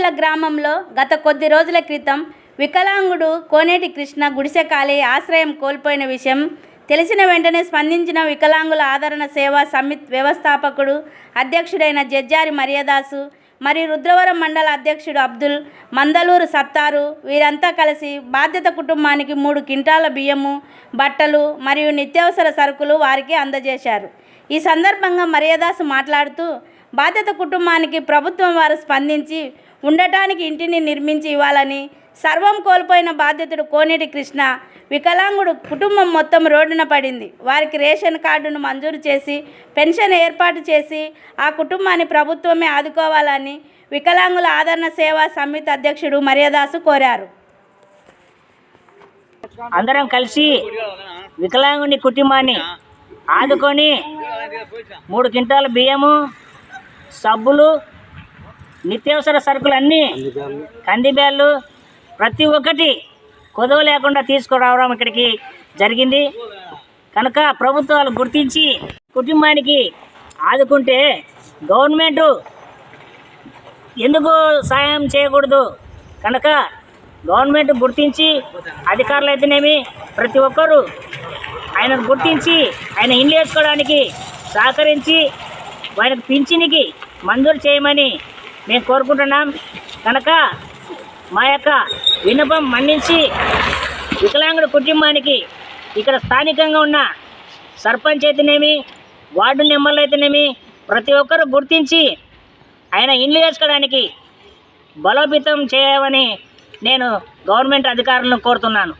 కొత్తపిల్ల గ్రామంలో గత కొద్ది రోజుల క్రితం వికలాంగుడు కోనేటి కృష్ణ గుడిసె కాలి ఆశ్రయం కోల్పోయిన విషయం తెలిసిన వెంటనే స్పందించిన వికలాంగుల ఆదరణ సేవా సమిత్ వ్యవస్థాపకుడు అధ్యక్షుడైన జడ్జారి మర్యాదాసు మరియు రుద్రవరం మండల అధ్యక్షుడు అబ్దుల్ మందలూరు సత్తారు. వీరంతా కలిసి బాధ్యత కుటుంబానికి మూడు క్వింటాల బియ్యము బట్టలు మరియు నిత్యావసర సరుకులు వారికి అందజేశారు. ఈ సందర్భంగా మర్యాదాసు మాట్లాడుతూ బాధ్యత కుటుంబానికి ప్రభుత్వం వారు స్పందించి ఉండటానికి ఇంటిని నిర్మించి ఇవ్వాలని సర్వం కోల్పోయిన బాధ్యతుడు కోనేటి కృష్ణ వికలాంగుడు కుటుంబం మొత్తం రోడ్డున పడింది. వారికి రేషన్ కార్డును మంజూరు చేసి పెన్షన్ ఏర్పాటు చేసి ఆ కుటుంబాన్ని ప్రభుత్వమే ఆదుకోవాలని వికలాంగుల ఆదరణ సేవా సమితి అధ్యక్షుడు మర్యాదాసు కోరారు. అందరం కలిసి వికలాంగుని కుటుంబాన్ని ఆదుకొని మూడు క్వింటాల బియ్యము సబ్బులు నిత్యావసర సరుకులు అన్నీ కందిబ్యాళ్ళు ప్రతి ఒక్కటి కొదవ లేకుండా తీసుకురావడం ఇక్కడికి జరిగింది. కనుక ప్రభుత్వాలు గుర్తించి కుటుంబానికి ఆదుకుంటే గవర్నమెంటు ఎందుకు సాయం చేయకూడదు? కనుక గవర్నమెంట్ గుర్తించి అధికారులు అయితేనేమి ప్రతి ఒక్కరూ ఆయనను గుర్తించి ఆయన ఇల్లు వేసుకోవడానికి సహకరించి వారికి పింఛనికి మంజూరు చేయమని మేము కోరుకుంటున్నాం. కనుక మా యొక్క విన్నపం మన్నించి వికలాంగుడి కుటుంబానికి ఇక్కడ స్థానికంగా ఉన్న సర్పంచ్ అయితేనేమి వార్డు నెంబర్లు అయితేనేమి ప్రతి ఒక్కరూ గుర్తించి ఆయన ఇండ్లు వేసుకోవడానికి బలోపేతం చేయమని నేను గవర్నమెంట్ అధికారులను కోరుతున్నాను.